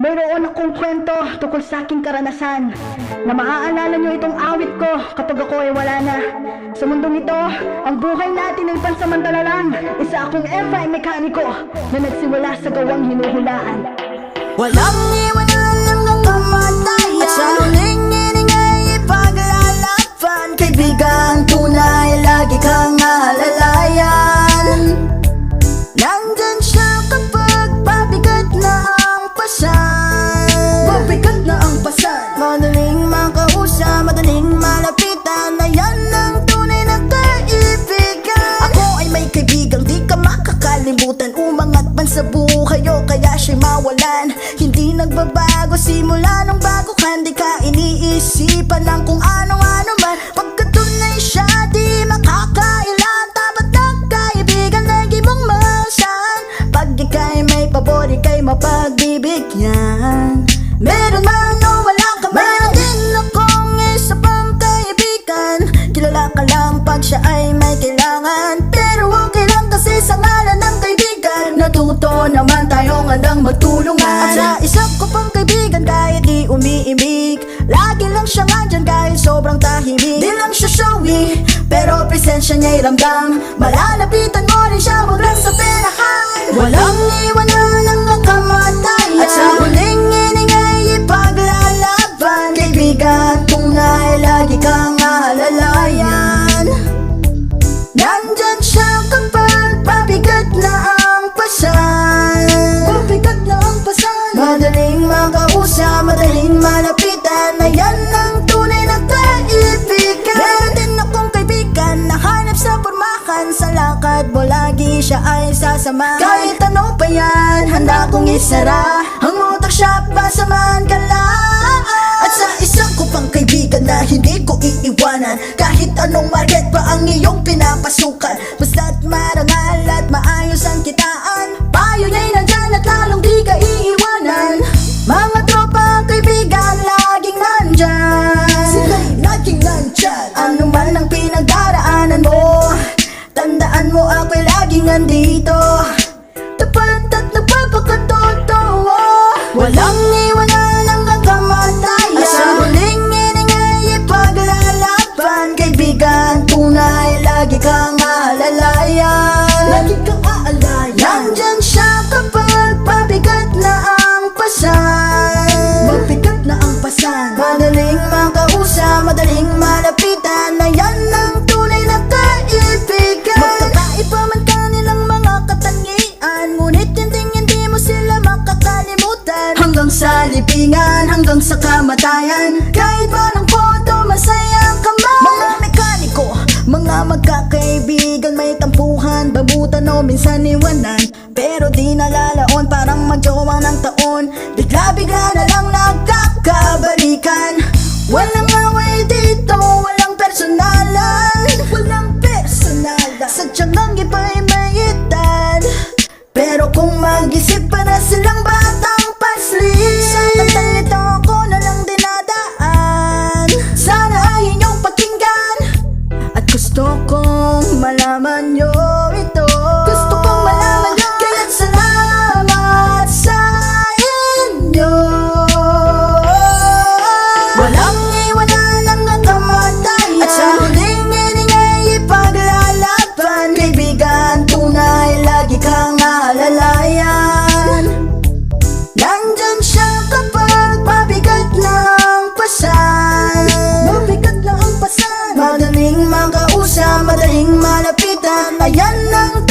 Mayroon akong kwento tungkol sa aking karanasan na maaalala nyo itong awit ko kapag ako ay wala na. Sa mundong ito, ang buhay natin ay pansamantala lang. Isa akong FI mekaniko na nagsimula sa gawang hinuhulaan. Walang iwanan makausap, madaling malapitan. Na yan ang tunay na kaibigan. Ako ay may kaibigang di ka makakalimutan. Umangat man sa buhay o kaya siya'y mawalan. Hindi nagbabago simula nung bago ka Di ka iniisipan ng kung ano-ano man. Pagkatunay siya di makakailan. Tapat na kaibigan lagi mong masan Pag ika'y may pabor ika'y mapagbibigyan. Meron man o magtulungan At sa isa ko pang kaibigan kahit di umiimik. Lagi lang siya nandyan kahit sobrang tahimik. Di lang siya showy Pero presensya niya'y ramdam. Malalapitan mo rin siya wag lang sa perahan Walang iwanan hanggang kamatayan madaling malapitan. Na yan ang tunay na kaibigan Meron din akong kaibigan na hanap sa pormahan. Sa lakad mo lagi siya ay sasama. Kahit ano pa yan, handa kong isara. Ang utak siya, pasaman ka lang. At sa isang ko pang kaibigan na hindi ko iiwanan. Kahit anong market pa ang iyong pinapasukan. Basta't marangal at maayos ang kitaan. Payo niya'y Ano man ang pinagdaraanan mo Tandaan mo ako'y laging nandito. Tapat at nagpapakatotoo Walang iwanan hanggang kamatayan At sa huling hining ay ipaglalaban Kaibigan, tunay, lagi kang alalayan Lagi kang aalayan Nandyan siya kapag pabigat na ang pasan. Mabigat na ang pasan. Madaling makausap, madaling sa libingan, hanggang sa kamatayan. Kahit ba ng photo, masaya ka man Mga mekaniko, mga magkakaibigan May tampuhan, babutan o minsan iwanan Pero di nalalaon, parang magjowa ng taon. Bigla-bigla na lang nagkakabalikan malaman nyo na madaling malapitan Ayan ang